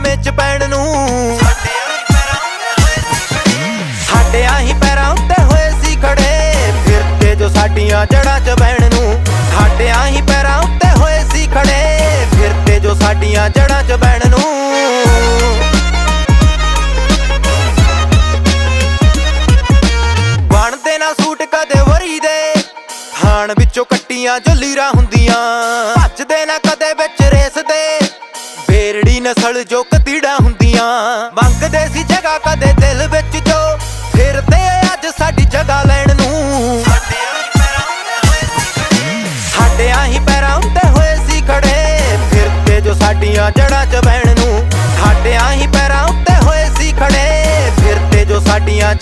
ਕਲਮੇ ਚ ਪੈਣ ਨੂੰ। ਸਾਡੇ ਆਹੀ ਪੈਰਾਂ ਉੱਤੇ ਹੋਏ ਸੀ ਖੜੇ ਫਿਰਦੇ ਜੋ ਸਾਡੀਆਂ ਜੜਾਂ 'ਚ ਬਹਿਣ ਨੂੰ। ਸਾਡੇ ਆਹੀ ਪੈਰਾਂ ਉੱਤੇ ਹੋਏ ਸੀ ਖੜੇ ਫਿਰਦੇ ਜੋ ਸਾਡੀਆਂ ਜੜਾਂ 'ਚ ਬਹਿਣ ਨੂੰ। ਬਣਦੇ ਨਾ ਸੂਟ ਕਦੇ ਵਰੀ ਦੇ, ਖਾਣ ਵਿੱਚੋਂ ਕੱਟੀਆਂ ਜੋ ਲੀਰਾਂ ਹੁੰਦੀਆਂ। ਨਸਲ ਜੋ ਕਤੀੜਾ ਹੁੰਦੀਆਂ। ਮੰਗਦੇ ਸੀ ਜਗ੍ਹਾ ਕਦੇ ਦਿਲ ਵਿੱਚ ਜੋ। ਫਿਰਦੇ ਅੱਜ ਸਾਡੀ ਜਗ੍ਹਾ ਲੈਣ ਨੂੰ। ਸਾਡੇ ਆਹੀ ਪੈਰਾਂ ਉੱਤੇ ਹੋਏ ਸੀ ਖੜੇ। ਫਿਰਦੇ ਜੋ ਸਾਡੀਆਂ ਜੜਾਂ 'ਚ ਬਹਿਣ ਨੂੰ। ਸਾਡੇ ਆਹੀ ਪੈਰਾਂ ਉੱਤੇ ਹੋਏ ਸੀ ਖੜੇ। ਫਿਰਦੇ ਜੋ ਸਾਡੀਆਂ